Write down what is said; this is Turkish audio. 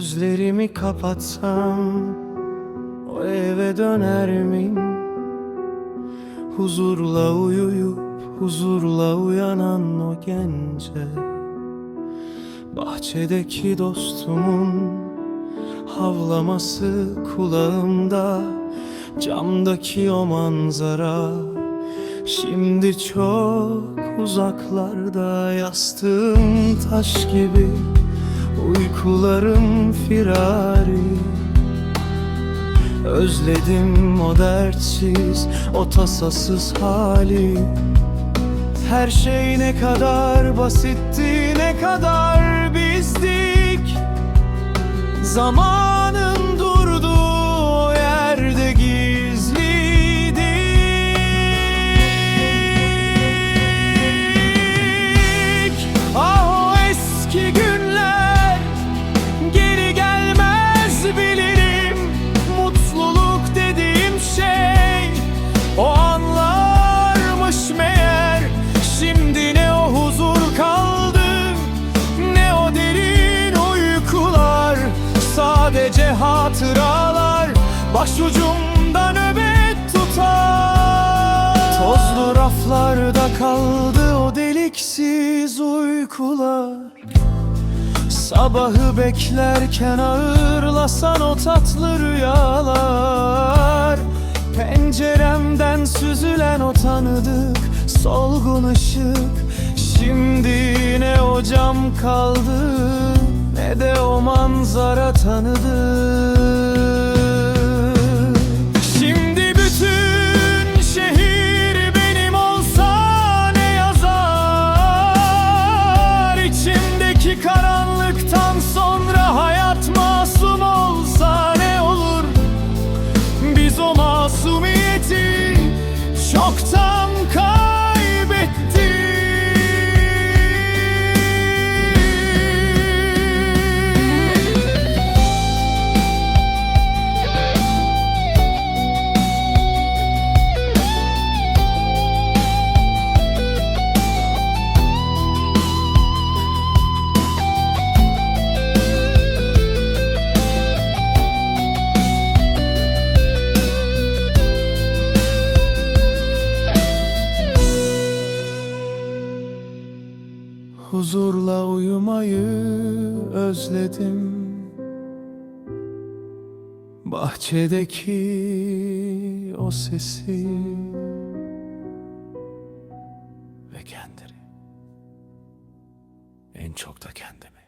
Gözlerimi kapatsam o eve döner miyim? Huzurla uyuyup huzurla uyanan o gence Bahçedeki dostumun havlaması kulağımda Camdaki o manzara Şimdi çok uzaklarda yastığım taş gibi Uykularım firari. Özledim o dertsiz, o tasasız hali. Her şey ne kadar basitti, ne kadar bizdik. Zamanın Sadece hatıralar başucumda nöbet tutar. Tozlu raflarda kaldı o deliksiz uykular. Sabahı beklerken ağırlasan o tatlı rüyalar. Penceremden süzülen o tanıdık solgun ışık. Şimdi ne o cam kaldı ne de o manzara tanıdık Huzurla uyumayı özledim. Bahçedeki o sesi Ve kendini En çok da kendimi